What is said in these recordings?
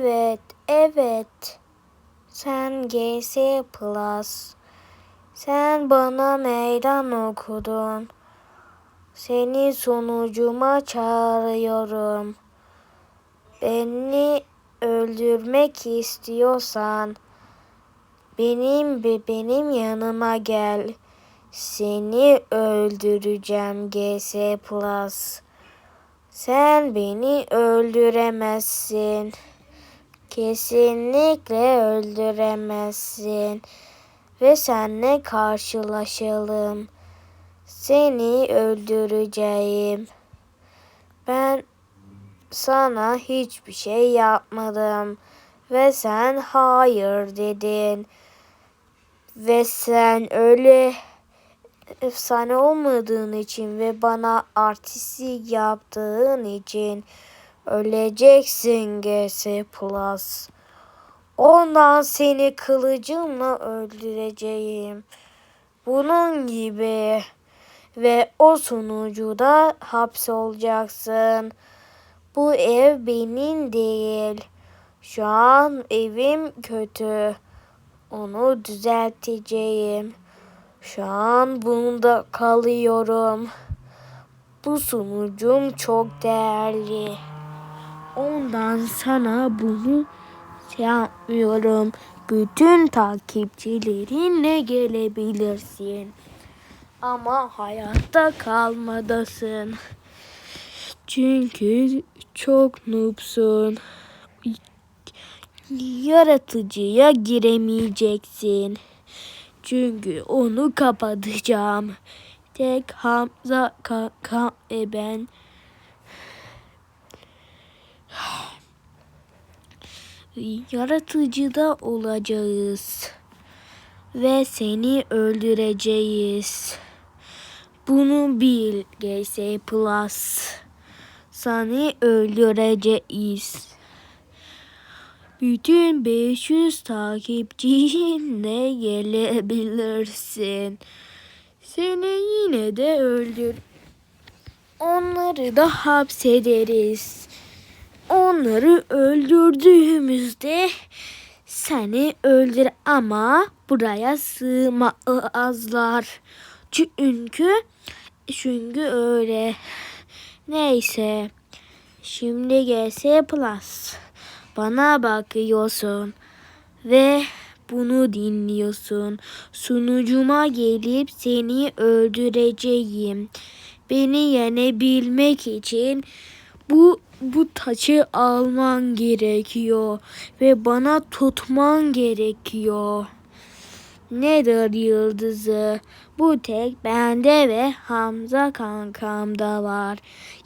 Evet, evet. Sen GS Plus. Sen bana meydan okudun. Seni sonucuma çağırıyorum. Beni öldürmek istiyorsan benim benim yanıma gel. Seni öldüreceğim GS Plus. Sen beni öldüremezsin. Kesinlikle öldüremezsin. Ve seninle karşılaşalım. Seni öldüreceğim. Ben sana hiçbir şey yapmadım. Ve sen hayır dedin. Ve sen öyle efsane olmadığın için ve bana artistlik yaptığın için öleceksin GS Plus. Ondan seni kılıcımla öldüreceğim. Bunun gibi ve o sunucuda hapsolacaksın. Bu ev benim değil. Şu an evim kötü. Onu düzelteceğim. Şu an bunda kalıyorum. Bu sunucum çok değerli. Ondan sana bunu şey yapmıyorum. Bütün takipçilerinle gelebilirsin. Ama hayatta kalmadasın. Çünkü çok noobsun. Yaratıcıya giremeyeceksin. Çünkü onu kapatacağım. Tek Hamza Kaka ve ben. Yaratıcıda olacağız. Ve seni öldüreceğiz. Bunu bil GS Plus. Seni öldüreceğiz. Bütün 500 takipçinle gelebilirsin. Seni yine de öldür. Onları da hapsederiz. Onları öldürdüğümüzde seni öldür ama buraya sığmazlar. Çünkü çünkü öyle. Neyse. Şimdi GS Plus. Bana bakıyorsun ve bunu dinliyorsun. Sunucuma gelip seni öldüreceğim. Beni yenebilmek için bu bu taçı alman gerekiyor ve bana tutman gerekiyor. Nedir yıldızı? Bu tek bende ve Hamza kankamda var.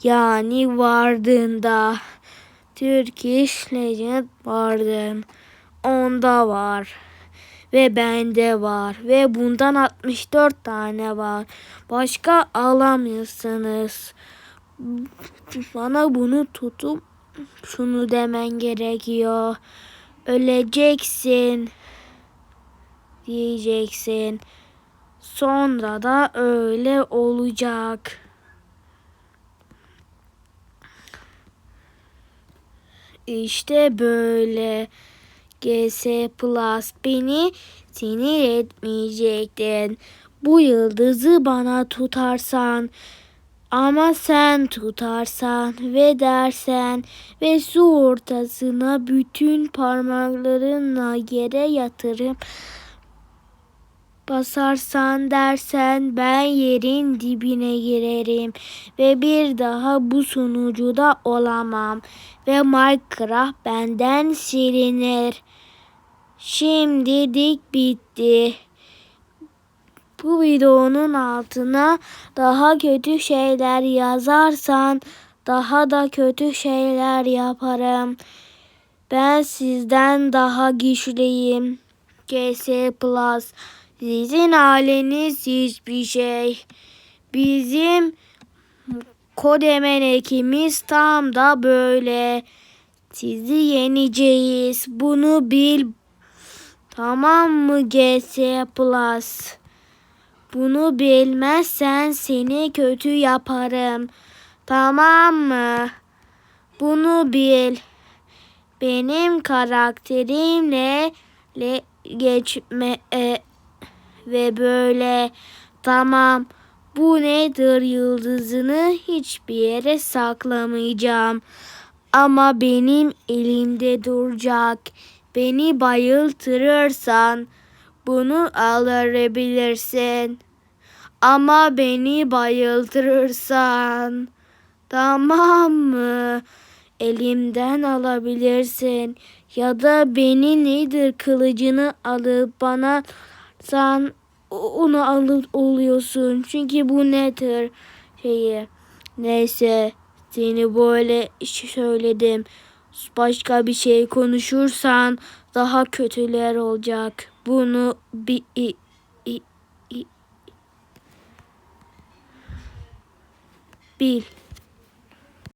Yani vardığında. Turkish Legend vardı. Onda var. Ve bende var. Ve bundan 64 tane var. Başka alamıyorsunuz. Bana bunu tutup şunu demen gerekiyor. Öleceksin diyeceksin. Sonra da öyle olacak. İşte böyle. GS Plus beni sinir etmeyecektin. Bu yıldızı bana tutarsan ama sen tutarsan ve dersen ve su ortasına bütün parmaklarınla yere yatırıp basarsan dersen ben yerin dibine girerim ve bir daha bu sunucuda olamam ve Minecraft benden silinir. Şimdi dik bitti. Bu videonun altına daha kötü şeyler yazarsan daha da kötü şeyler yaparım. Ben sizden daha güçlüyüm. GS Plus sizin haliniz hiçbir şey. Bizim kodemen ekimiz tam da böyle. Sizi yeneceğiz. Bunu bil. Tamam mı GS Plus? Bunu bilmezsen seni kötü yaparım. Tamam mı? Bunu bil. benim karakterimle le, geçme e, ve böyle tamam bu nedir yıldızını hiçbir yere saklamayacağım. Ama benim elimde duracak. Beni bayıltırırsan bunu alabilirsin. Ama beni bayıltırırsan tamam mı? Elimden alabilirsin. Ya da beni nedir kılıcını alıp bana sen onu alıp oluyorsun. Çünkü bu nedir şeyi. Neyse seni böyle söyledim. Başka bir şey konuşursan daha kötüler olacak. Bunu bir i- i- i- bil.